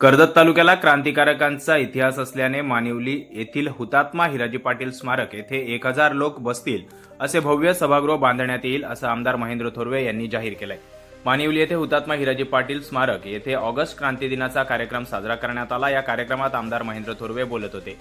कर्जत तालुक्याला क्रांतिकारकांचा इतिहास असल्याने मानिवली येथील हुतात्मा हिराजी पाटील स्मारक येथे एक हजार लोक बसतील असे भव्य सभागृह बांधण्यात येईल असं आमदार महेंद्र थोरवे यांनी जाहीर केलंय. मानिवली येथे हुतात्मा हिराजी पाटील स्मारक येथे ऑगस्ट क्रांती दिनाचा कार्यक्रम साजरा करण्यात आला. या कार्यक्रमात आमदार महेंद्र थोरवे बोलत होते.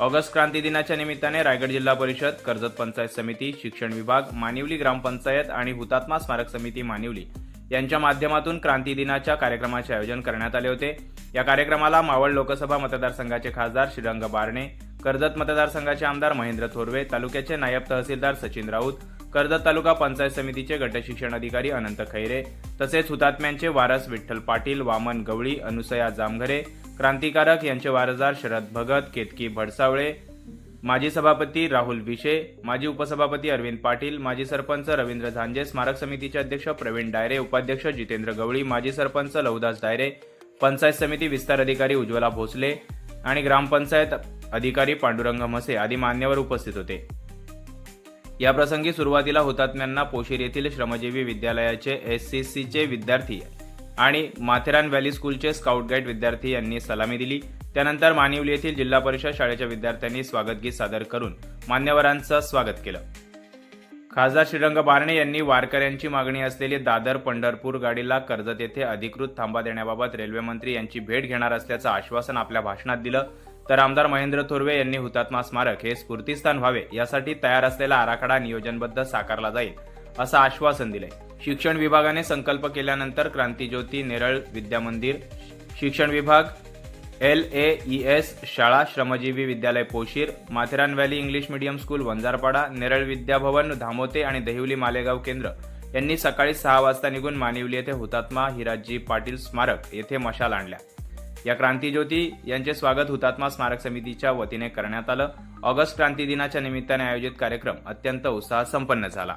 ऑगस्ट क्रांती दिनाच्या निमित्ताने रायगड जिल्हा परिषद कर्जत पंचायत समिती शिक्षण विभाग मानिवली ग्रामपंचायत आणि हुतात्मा स्मारक समिती मानिवली. यांच्या माध्यमातून क्रांती दिनाच्या कार्यक्रमाचे आयोजन करण्यात आले होते. या कार्यक्रमाला मावळ लोकसभा मतदारसंघाचे खासदार श्रीरंग बारणे कर्जत मतदारसंघाचे आमदार महेंद्र थोरवे तालुक्याचे नायब तहसीलदार सचिन राऊत कर्जत तालुका पंचायत समितीचे गटशिक्षण अधिकारी अनंत खैरे तसेच हुतात्म्यांचे वारस विठ्ठल पाटील वामन गवळी अनुसया जामघरे क्रांतिकारक यांचे वारसदार शरद भगत केतकी भडसावळे माजी सभापती राहुल विशे माजी उपसभापती अरविंद पाटील माजी सरपंच रवींद्र झांजे स्मारक समितीचे अध्यक्ष प्रवीण डायरे उपाध्यक्ष जितेंद्र गवळी माजी सरपंच लवदास डायरे पंचायत समिती विस्तार अधिकारी उज्ज्वला भोसले आणि ग्रामपंचायत अधिकारी पांडुरंग म्हसे आदी मान्यवर उपस्थित होते. या प्रसंगी सुरुवातीला हुतात्म्यांना पोशीर येथील श्रमजीवी विद्यालयाचे एस सी सीचे विद्यार्थी आणि माथेरान व्हॅली स्कूलचे स्काउट गाईड विद्यार्थी यांनी सलामी दिली. त्यानंतर मानिवली येथील जिल्हा परिषद शाळेच्या विद्यार्थ्यांनी स्वागतगीत सादर करून मान्यवरांचं स्वागत केलं. खासदार श्रीरंग बारणे यांनी वारकऱ्यांची मागणी असलेली दादर पंढरपूर गाडीला कर्जत येथे अधिकृत थांबा देण्याबाबत रेल्वेमंत्री यांची भेट घेणार असल्याचं आश्वासन आपल्या भाषणात दिलं. तर आमदार महेंद्र थोरवे यांनी हुतात्मा स्मारक हे स्फूर्तीस्थान व्हावे यासाठी तयार असलेला आराखडा नियोजनबद्ध साकारला जाईल असं आश्वासन दिलंय. शिक्षण विभागाने संकल्प केल्यानंतर क्रांतीज्योती नेरळ विद्यामंदिर शिक्षण विभाग एल ए ई एस शाळा Shramjeevi Vidyalaya Poshir Matheran valley English medium school Vanjarpada Neral Vidyabhavan Dhamote आणि दहिवली मालेगाव केंद्र यांनी सकाळी सहा वाजता निघून मानिवली येथे हुतात्मा हिराजी पाटील स्मारक येथे मशाल आणल्या. या क्रांतीज्योती यांचे स्वागत हुतात्मा स्मारक समितीच्या वतीने करण्यात आलं. ऑगस्ट क्रांती दिनाच्या निमित्ताने आयोजित कार्यक्रम अत्यंत उत्साहात संपन्न झाला.